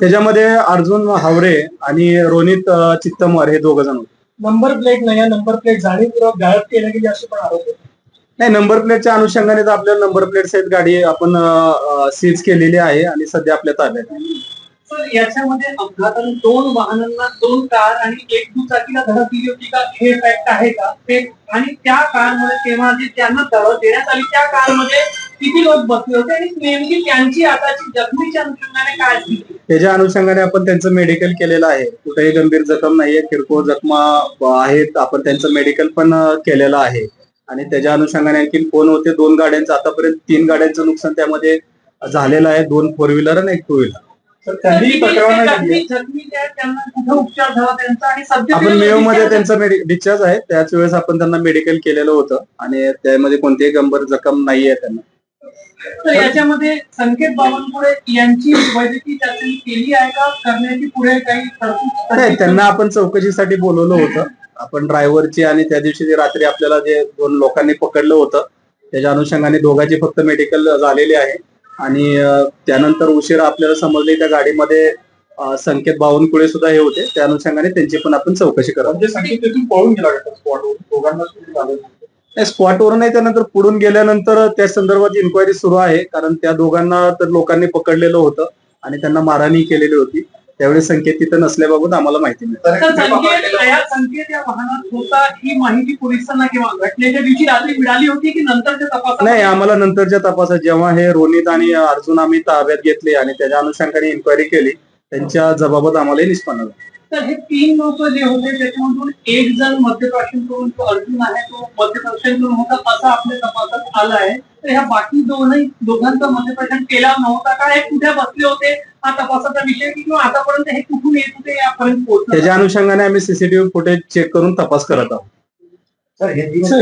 त्याच्यामध्ये अर्जुन हावरे आणि रोनित चित्तमवार हे दोघ जण होते. नंबर प्लेट नाही या नंबर प्लेट जाणीवपूर्वक गायब केल्या गेली असे पण आरोप. नाही नंबर प्लेटच्या अनुषंगाने तर आपल्याला नंबर प्लेट सहित गाडी आपण सीज केलेली आहे आणि सध्या आपल्या ताब्यात आहे. याच्यामध्ये अपघाताने दोन वाहनांना दोन कार आणि एक दुचाकीला धडक दिली होती का? हे फॅक्ट आहे का? ते आणि त्या कारमध्ये तेव्हा जे त्यांना धडक देण्यात आली. त्या कारमध्ये किती लोक बसले होते आणि नेमकी त्यांची आताची जखमीच्या अनुषंगाने काय त्याच्या अनुषंगाने आपण त्यांचं मेडिकल केलेलं आहे कुठेही गंभीर जखम नाहीये किरकोळ जखमा आहेत आपण त्यांचं मेडिकल पण केलेलं आहे. आणि त्याच्या अनुषंगाने आणखी कोण होते दोन गाड्यांचं आतापर्यंत तीन गाड्यांचं नुकसान त्यामध्ये झालेलं आहे दोन फोर व्हीलर आणि एक टू व्हीलर त्यांनी आपण मेवमध्ये त्यांचं डिस्चार्ज आहे त्याच वेळेस आपण त्यांना मेडिकल केलेलं होतं. आणि त्यामध्ये कोणतीही गंभीर जखम नाहीये त्यांना. तर याच्यामध्ये संकेत बावनकुळे यांची वैद्यकीय चाचणी केली आहे का? करण्याची पुढे काही तरतूद नाही त्यांना आपण चौकशीसाठी बोलवलं होतं. आपण ड्रायव्हरची आणि त्या दिवशी जे रात्री आपल्याला जे दोन लोकांनी पकडलं होतं त्याच्या अनुषंगाने दोघांची फक्त मेडिकल झालेली आहे. आणि त्यानंतर उशिरा आपल्याला समजले त्या गाडीमध्ये संकेत बावनकुळे सुद्धा हे होते. त्या अनुषंगाने त्यांची पण आपण चौकशी करत म्हणजे संकेत तिथून पळून गेला नाही स्पॉटवर नाही त्यानंतर पुढून गेल्यानंतर त्या संदर्भात इन्क्वायरी सुरू आहे. कारण त्या दोघांना तर लोकांनी पकडलेलं होतं आणि त्यांना मारहाणी केलेली होती. त्यावेळी संकेत तिथं नसल्याबाबत आम्हाला माहिती मिळते तर संकेत या संकेत या वाहनात होता ही माहिती पोलिसांना किंवा घटनेच्या दिवशी रात्री मिळाली होती की नंतरच्या तपासात? नाही आम्हाला नंतरच्या तपासात जेव्हा हे रोनित आणि अर्जुन आम्ही ताब्यात घेतले आणि त्याच्या अनुषंगाने इन्क्वायरी केली त्यांच्या जबाबत आम्हाला निष्पन्न झालं. तर हे तीन लोक जे होते त्याच्यामधून एक जण मध्यप्राशन करून तो अर्जुन आहे तो मध्यप्राशन करून होता असं आपल्या तपासात आलं आहे. तर ह्या बाकी दोनही दोघांचा मध्यप्राशन केला नव्हता. का हे कुठे बसले होते? हा तपासाचा विषय की किंवा आतापर्यंत हे कुठून येत होते यापर्यंत पोहोचलं त्याच्या अनुषंगाने आम्ही सीसीटीव्ही फुटेज चेक करून तपास करत आहोत. सर हे